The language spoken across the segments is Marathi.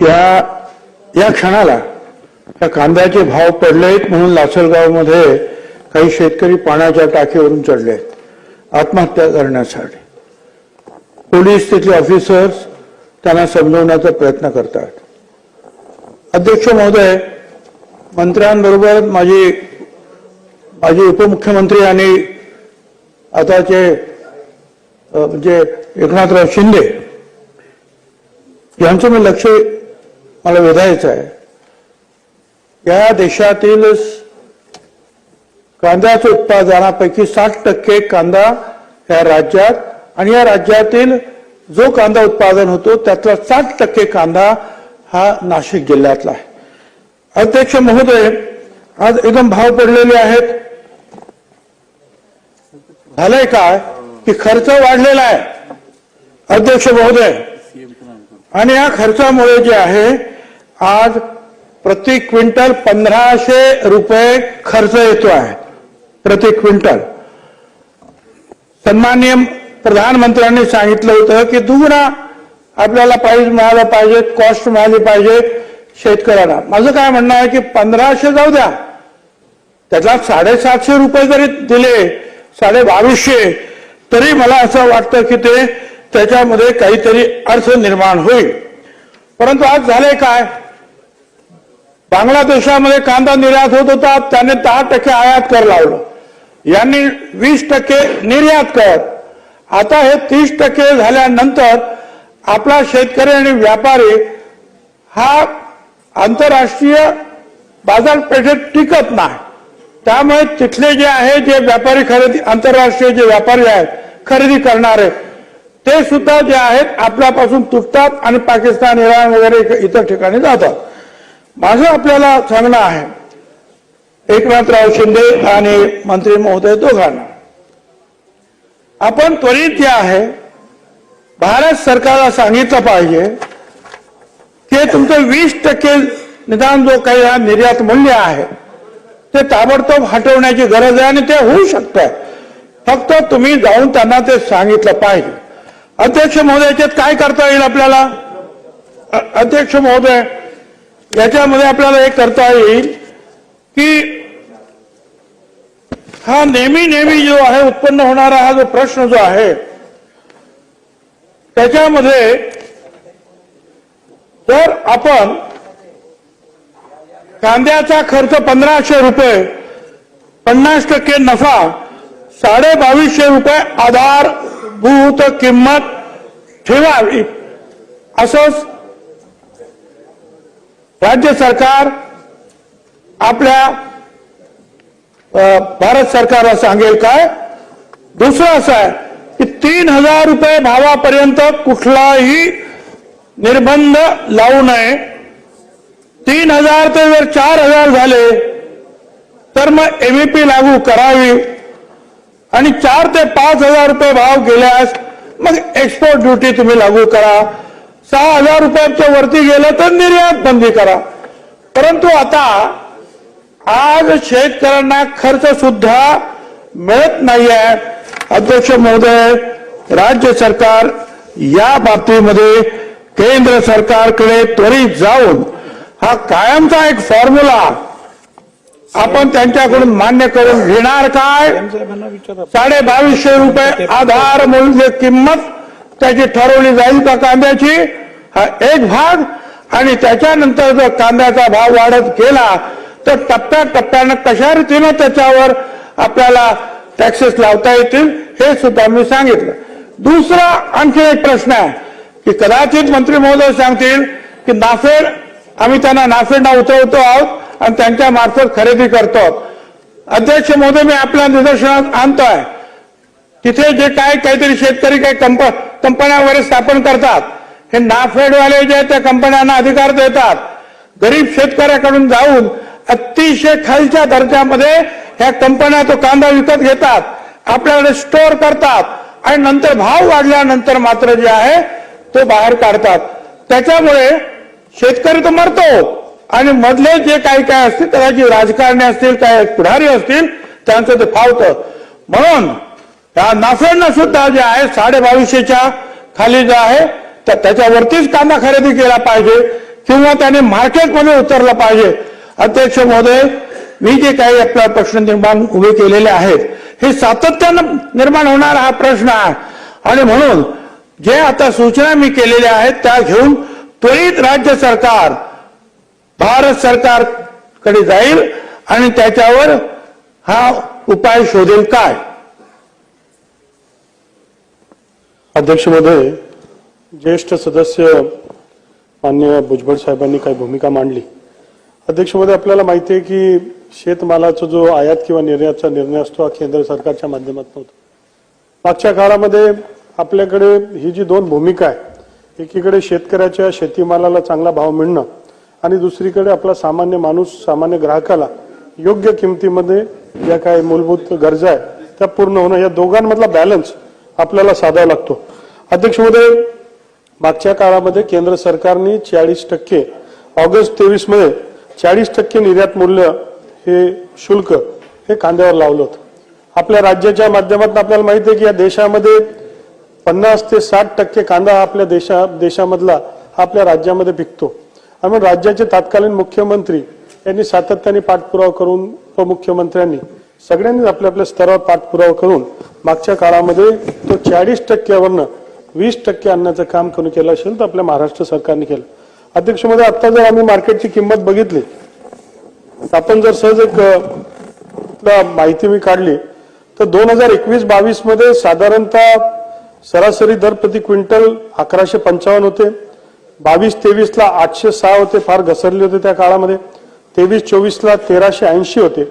या या क्षणाला या कांद्याचे भाव पडलेत म्हणून लासलगावमध्ये काही शेतकरी पाण्याच्या टाकीवरून चढलेत. आत्महत्या करण्यासाठी. पोलीस तिथले ऑफिसर्स त्यांना समजवण्याचा प्रयत्न करतात. अध्यक्ष महोदय मंत्र्यांबरोबर माझी माझे उपमुख्यमंत्री आणि आताचे अ, म्हणजे एकनाथराव शिंदे यांचं मी लक्ष मला वेधायचं आहे. या देशातील कांद्याच्या उत्पादनापैकी साठ टक्के कांदा या राज्यात आणि या राज्यातील जो कांदा उत्पादन होतो त्यातला साठ टक्के कांदा हा नाशिक जिल्ह्यातला आहे. अध्यक्ष महोदय आज एकदम भाव पडलेले आहेत. झालंय काय? की खर्च वाढलेला आहे. अध्यक्ष महोदय आणि या खर्चामुळे जे आहे आज प्रति क्विंटल पंधराशे रुपये खर्च येतो आहे. प्रति क्विंटल. सन्माननीय प्रधानमंत्र्यांनी सांगितलं होतं की दुगुणा आपल्याला पाहिजे मिळाला पाहिजे कॉस्ट मिळाली पाहिजे शेतकऱ्याला माझं काय म्हणणं आहे की पंधराशे जाऊ द्या. त्याला साडेसातशे रुपये जरी दिले साडे बावीसशे तरी मला असं वाटतं की ते त्याच्यामध्ये काहीतरी अर्थ निर्माण होईल. परंतु आज झाले काय? बांगलादेशामध्ये कांदा निर्यात होत होता त्याने दहा टक्के आयात कर लावलं. यांनी वीस टक्के निर्यात कर आता हे तीस टक्के झाल्यानंतर आपला शेतकरी आणि व्यापारी हा आंतरराष्ट्रीय बाजारपेठेत टिकत नाही. त्यामुळे तिथले जे आहे जे व्यापारी खरेदी आंतरराष्ट्रीय जे व्यापारी आहेत खरेदी करणारे ते सुद्धा जे आहेत आपल्यापासून तुटतात आणि पाकिस्तान इराण वगैरे इतर ठिकाणी जातात. माझं आपल्याला सांगणं आहे एकनाथराव शिंदे आणि मंत्री महोदय दोघांना. आपण त्वरित जे आहे भारत सरकारला सांगितलं पाहिजे की तुमचं वीस टक्के निदान जो काही हा निर्यात मूल्य आहे ते ताबडतोब हटवण्याची गरज आहे आणि ते होऊ शकतं. फक्त तुम्ही जाऊन त्यांना ते सांगितलं पाहिजे. अध्यक्ष महोदय याच्यात काय करता येईल आपल्याला? अध्यक्ष महोदय याच्यामध्ये आपल्याला एक करता येईल की हा नेहमी नेहमी जो आहे उत्पन्न होणारा हा जो प्रश्न जो आहे त्याच्यामध्ये जर आपण कांद्याचा खर्च पंधराशे रुपये पन्नास टक्के नफा साडे बावीसशे रुपये आधार भूत किंमत ठेवावी. असंच राज्य सरकार आपल्या भारत सरकारला सांगेल काय? दुसरं असं आहे की तीन हजार रुपये भावापर्यंत कुठलाही निर्बंध लावू नये. तीन हजार ते जर चार हजार झाले तर मग एमईपी लागू करावी. आणि चार ते पाच हजार रुपये भाव गेल्यास मग एक्सपोर्ट ड्युटी तुम्ही लागू करा. सहा हजार रुपयाच्या वरती गेलं तर निर्यात बंदी करा. परंतु आता आज शेतकऱ्यांना खर्च सुद्धा मिळत नाहीये. अध्यक्ष महोदय राज्य सरकार या बाबतीमध्ये केंद्र सरकारकडे त्वरित जाऊन हा कायमचा एक फॉर्म्युला आपण त्यांच्याकडून मान्य करून घेणार काय? साडे बावीसशे रुपये आधार मूल्य किंमत त्याची ठरवली जाईल का कांद्याची? हा एक भाग. आणि त्याच्यानंतर जर कांद्याचा भाव वाढत गेला तर टप्प्या टप्प्यानं कशा रीतीनं त्याच्यावर आपल्याला टॅक्सेस लावता येतील हे सुद्धा मी सांगितलं. दुसरा आणखी एक प्रश्न आहे की कदाचित मंत्री महोदय सांगतील की नाफेड आम्ही त्यांना नाफेडला उतरवतो आहोत. आणि त्यांच्या मार्फत खरेदी करतो. अध्यक्ष मोदी मी आपल्या निदर्शनात आणतोय. तिथे जे काय काहीतरी शेतकरी काही कंप कंपन्या वगैरे स्थापन करतात. हे नाफेडवाले जे आहेत त्या कंपन्यांना अधिकार देतात. गरीब शेतकऱ्याकडून जाऊन अतिशय खालच्या दर्जामध्ये ह्या कंपन्या तो कांदा विकत घेतात. आपल्याकडे स्टोअर करतात. आणि नंतर भाव वाढल्यानंतर मात्र जे आहे तो बाहेर काढतात. त्याच्यामुळे शेतकरी तो मरतो. आणि मधले जे काही काय असतील त्याची राजकारणी असतील काय पुढारी असतील त्यांचं ते फावतं म्हणून या नाफेडनं सुद्धा जे आहे साडे बावीसशेच्या खाली जे आहे तर त्याच्यावरतीच कांदा खरेदी केला पाहिजे किंवा त्याने मार्केटमध्ये उतरलं पाहिजे. अध्यक्ष महोदय मी जे काही आपला प्रश्न निर्माण उभे केलेले आहेत हे सातत्यानं निर्माण होणारा हा प्रश्न आहे. आणि म्हणून जे आता सूचना मी केलेल्या आहेत त्या घेऊन त्वरित राज्य सरकार भारत सरकारकडे जाईल आणि त्याच्यावर हा उपाय शोधेल काय? अध्यक्ष महोदय ज्येष्ठ सदस्य मान्य भुजबळ साहेबांनी काही भूमिका मांडली. अध्यक्ष महोदय आपल्याला माहिती आहे की शेतमालाचा जो आयात किंवा निर्यातचा निर्णय असतो हा केंद्र सरकारच्या माध्यमातून होतो. मागच्या काळामध्ये आपल्याकडे ही जी दोन भूमिका आहे एकीकडे शेतकऱ्याच्या शेतीमालाला चांगला भाव मिळणं आणि दुसरीकडे आपला सामान्य माणूस सामान्य ग्राहकाला योग्य किमतीमध्ये ज्या काही मूलभूत गरजा आहे त्या पूर्ण होणं या दोघांमधला बॅलन्स आपल्याला साधावा लागतो. अध्यक्ष महोदय मागच्या काळामध्ये केंद्र सरकारने चाळीस टक्के ऑगस्ट तेवीसमध्ये चाळीस टक्के निर्यात मूल्य हे शुल्क हे कांद्यावर लावलं होतं. आपल्या राज्याच्या माध्यमातून आपल्याला माहिती आहे की या देशामध्ये पन्नास ते साठ टक्के कांदा हा आपल्या देशा देशामधला आपल्या राज्यामध्ये पिकतो. आणि राज्याचे तत्कालीन मुख्यमंत्री यांनी सातत्याने पाठपुरावा करून उपमुख्यमंत्र्यांनी सगळ्यांनी आपल्या आपल्या स्तरावर पाठपुरावा करून मागच्या काळामध्ये तो चाळीस टक्क्यावरनं वीस टक्के आणण्याचं काम करून केलं असेल तर आपल्या महाराष्ट्र सरकारने केलं. अध्यक्षमध्ये आता जर आम्ही मार्केटची किंमत बघितली तर आपण जर सहज एक माहिती मी काढली तर दोन हजार एकवीस बावीसमध्ये साधारणतः सरासरी दर प्रति क्विंटल अकराशे पंचावन्न होते. बावीस तेवीसला आठशे सहा होते फार घसरले होते त्या काळामध्ये. तेवीस चोवीसला तेराशे ऐंशी होते.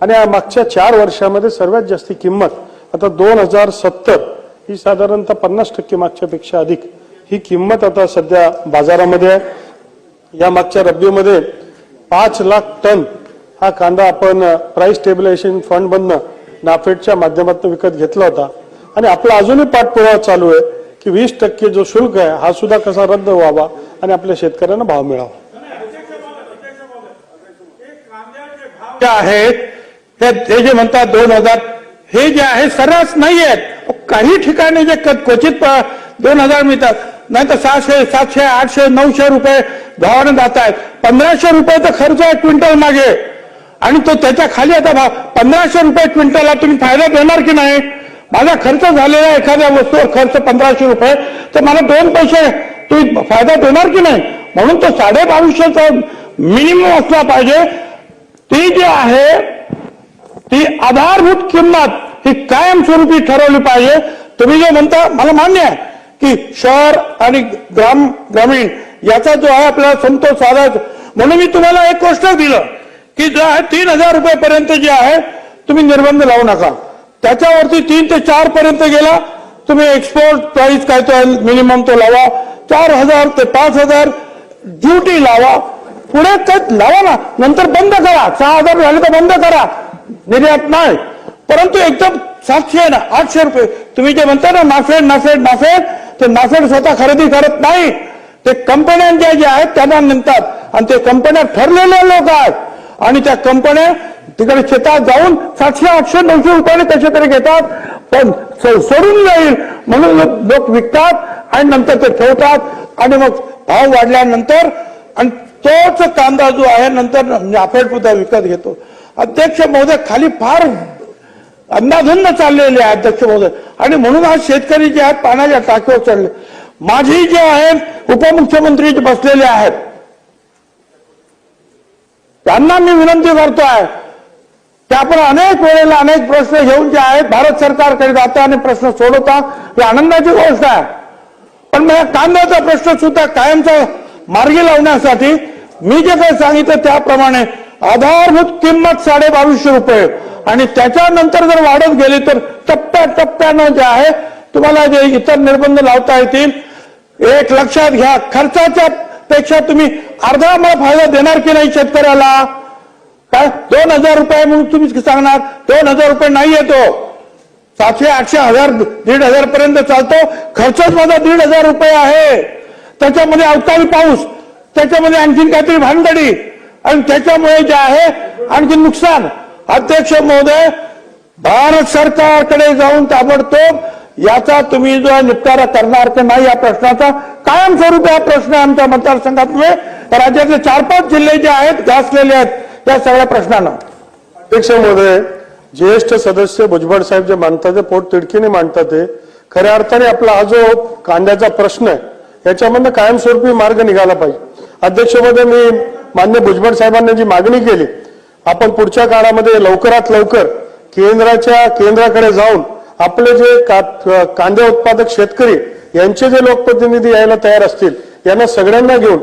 आणि या मागच्या चार वर्षामध्ये सर्वात जास्ती किंमत आता दोन हजार सत्तर ही साधारणतः पन्नास टक्के मागच्यापेक्षा अधिक. ही किंमत आता सध्या बाजारामध्ये आहे. या मागच्या रब्बीमध्ये पाच लाख टन हा कांदा आपण प्राइस स्टेबिलायझेशन फंडमधनं नाफेडच्या माध्यमातून विकत घेतला होता. आणि आपला अजूनही पाठपुरावा चालू आहे. की वीस टक्के जो शुल्क आहे हा सुद्धा कसा रद्द व्हावा आणि आपल्या शेतकऱ्यांना भाव मिळावा. आहेत हे ते जे म्हणतात दोन हजार हे जे आहे सर्रास नाही आहेत. काही ठिकाणी जे क्वचित दोन हजार मिळतात. नाही तर सहाशे सातशे आठशे नऊशे रुपये भावाने जात आहेत. पंधराशे रुपयाचा खर्च आहे क्विंटल मागे. आणि तो त्याच्याखाली आता भाव पंधराशे रुपये क्विंटलला तुम्ही फायदा देणार की नाही? माझा खर्च झालेला आहे एखाद्या वस्तूवर खर्च पंधराशे रुपये तर मला दोन पैसे तुम्ही फायदा देणार की नाही? म्हणून तो साडेबावीसशेचा मिनिमम असला पाहिजे. ती जी आहे ती आधारभूत किंमत ही कायमस्वरूपी ठरवली पाहिजे. तुम्ही जे म्हणता मला मान्य आहे की शहर आणि ग्राम ग्रामीण याचा जो आहे आपल्याला संतोष साधायचा म्हणून मी तुम्हाला एक गोष्ट दिलं की जो आहे तीन हजार रुपयेपर्यंत जे आहे तुम्ही निर्बंध लावू नका. त्याच्यावरती तीन ते चार पर्यंत गेला तुम्ही एक्सपोर्ट प्राइस काय तो मिनिमम तो लावा चार हजार ते पाच हजार ड्युटी लावा. पुढे काय लावा ना नंतर बंद करा. सहा हजार झाले तर बंद करा. निर्यात नाही. परंतु एकदम सातशे ना आठशे रुपये तुम्ही जे म्हणता ना नाफेड नाफेड नाफेड ते नाफेड स्वतः खरेदी करत नाही. ते कंपन्यांच्या ज्या आहेत त्यांना म्हणतात. आणि ते कंपन्या ठरलेले लोक आहेत. आणि त्या कंपन्या तिकडे शेतात जाऊन सातशे आठशे नऊशे रुपयाने कसे तरी घेतात पण सोडून जाईल म्हणून लोक- विकतात आणि नंतर ते ठेवतात. आणि मग भाव वाढल्यानंतर आणि तोच कांदा जो आहे नंतर नाफेड सुद्धा विकत घेतो. अध्यक्ष महोदय खाली फार अंदाधुंद चाललेले आहे अध्यक्ष महोदय. आणि म्हणून आज शेतकरी जे आहेत पाण्याच्या टाकीवर चढले. माझी जे आहेत उपमुख्यमंत्री जे बसलेले आहेत त्यांना मी विनंती करतोय ते आपण अनेक वेळेला अनेक प्रश्न घेऊन जे आहेत भारत सरकारकडे जाता आणि प्रश्न सोडवता ही आनंदाची गोष्ट आहे. पण मग कांद्याचा प्रश्न सुद्धा कायमचा मार्गी लावण्यासाठी मी जे काही सांगितलं त्याप्रमाणे आधारभूत किंमत साडे बावीसशे रुपये. आणि त्याच्यानंतर जर वाढत गेली तर टप्प्या टप्प्यानं जे आहे तुम्हाला जे इतर निर्बंध लावता येतील एक लक्षात घ्या खर्चाच्या पेक्षा तुम्ही अर्धा मला फायदा देणार की नाही शेतकऱ्याला? काय दोन हजार रुपये म्हणून तुम्ही सांगणार. दोन हजार रुपये नाही येतो. सातशे आठशे हजार दीड हजार पर्यंत चालतो. खर्चच माझा दीड हजार रुपये आहे. त्याच्यामध्ये अवकाळी पाऊस. त्याच्यामध्ये आणखीन काहीतरी भानगडी. आणि त्याच्यामुळे जे आहे आणखी नुकसान. अध्यक्ष महोदय भारत सरकारकडे जाऊन ताबडतोब याचा तुम्ही जो निपटारा करणार की नाही या प्रश्नाचा? कायमस्वरूपी हा प्रश्न आमच्या मतदारसंघातले. राज्यातले चार पाच जिल्हे जे आहेत घासलेले आहेत. या सगळ्या प्रश्नांना. अध्यक्ष महोदय ज्येष्ठ सदस्य भुजबळ साहेब जे मांडतात ते पोट तिडकीने मांडतात ते खऱ्या अर्थाने आपला हा जो कांद्याचा प्रश्न आहे याच्यामधनं कायमस्वरूपी मार्ग निघाला पाहिजे. अध्यक्ष महोदय मी मान्य भुजबळ साहेबांनी जी मागणी केली आपण पुढच्या काळामध्ये लवकरात लवकर केंद्राच्या केंद्राकडे जाऊन आपले जे का- कांदे उत्पादक शेतकरी यांचे जे लोकप्रतिनिधी यायला तयार असतील यांना सगळ्यांना घेऊन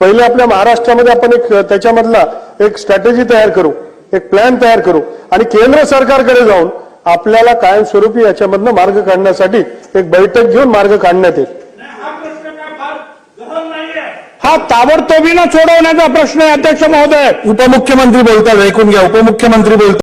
पहिले आपल्या महाराष्ट्रामध्ये आपण एक त्याच्यामधला एक स्ट्रॅटेजी तयार करू एक प्लॅन तयार करू आणि केंद्र सरकारकडे जाऊन आपल्याला कायमस्वरूपी याच्यामधनं मार्ग काढण्यासाठी एक बैठक घेऊन मार्ग काढण्यात येईल. हा ताबडतोबीनं सोडवण्याचा प्रश्न आहे अध्यक्ष महोदय. उपमुख्यमंत्री बोलतात ऐकून घ्या. उपमुख्यमंत्री बोलतात